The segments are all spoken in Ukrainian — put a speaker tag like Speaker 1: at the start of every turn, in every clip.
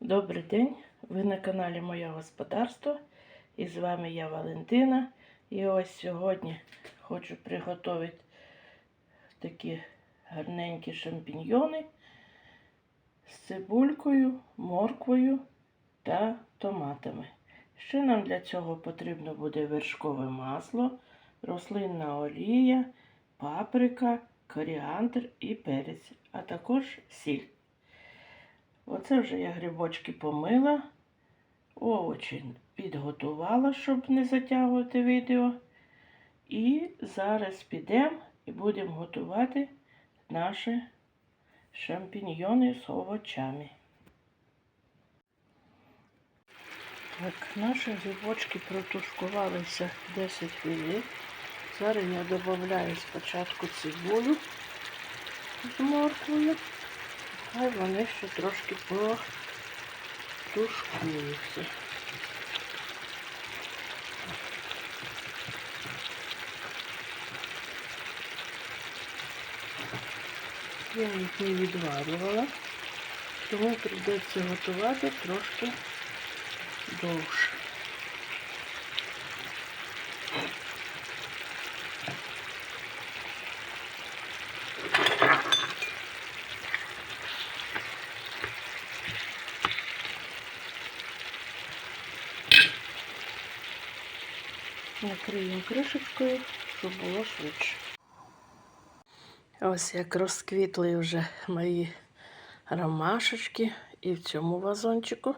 Speaker 1: Добрий день! Ви на каналі Моє Господарство. І з вами я Валентина. І ось сьогодні хочу приготувати такі гарненькі шампіньйони з цибулькою, морквою та томатами. Ще нам для цього потрібно буде вершкове масло, рослинна олія, паприка, коріандр і перець, а також сіль. Оце вже я грибочки помила, овочі підготувала, щоб не затягувати відео. І зараз підемо і будемо готувати наші шампіньйони з овочами. Так, наші грибочки протушкувалися 10 хвилин. Зараз я додаю спочатку цибулю з морквою. Хай вони ще трошки потушкуються. Я їх не відварювала, тому прийдеться готувати трошки довше. Накриємо кришечкою, щоб було швидше. Ось як розквітли вже мої ромашечки і в цьому вазончику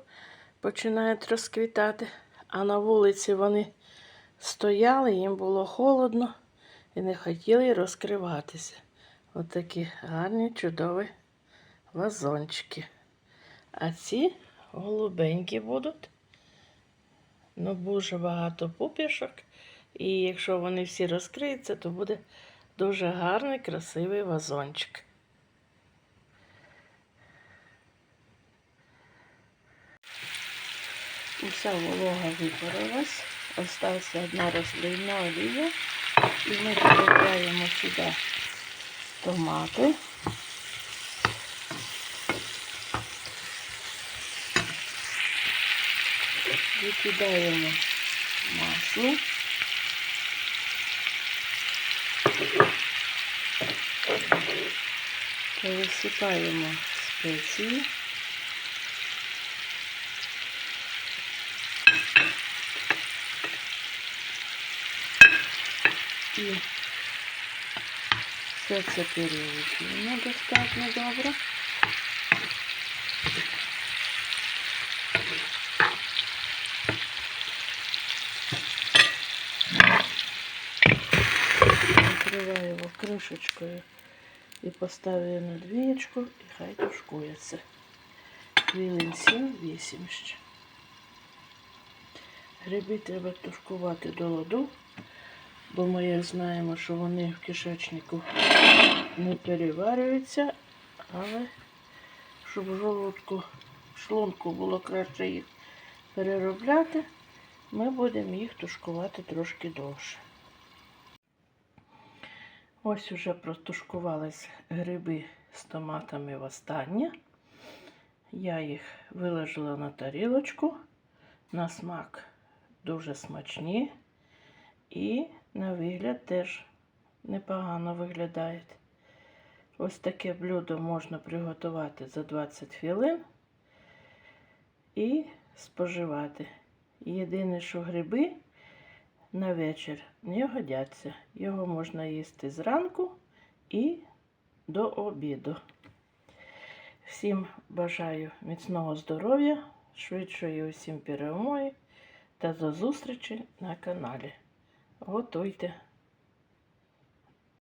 Speaker 1: починають розквітати. А на вулиці вони стояли, їм було холодно і не хотіли розкриватися. Ось такі гарні, чудові вазончики. А ці голубенькі будуть. Ну, дуже багато пупішок. І якщо вони всі розкриються, то буде дуже гарний, красивий вазончик. Уся волога випарилась. Осталася одна рослинна олія. І ми додаємо сюди томати. Викидаємо масло. Пересипаємо спеції. І все це перемішуємо достатньо добре. Накриваємо кришечкою і поставимо на двієчку, і хай тушкується. Хвилин 7-8 ще. Гриби треба тушкувати до ладу, бо ми як знаємо, що вони в кишечнику не переварюються, але щоб в жолудку, шлунку було краще їх переробляти, ми будемо їх тушкувати трошки довше. Ось уже протушкувались гриби з томатами востаннє. Я їх виложила на тарілочку. На смак дуже смачні. І на вигляд теж непогано виглядають. Ось таке блюдо можна приготувати за 20 хвилин і споживати. Єдине, що гриби на вечір не годяться. Його можна їсти зранку і до обіду. Всім бажаю міцного здоров'я, швидшої усім перемоги та до зустрічі на каналі. Готуйте!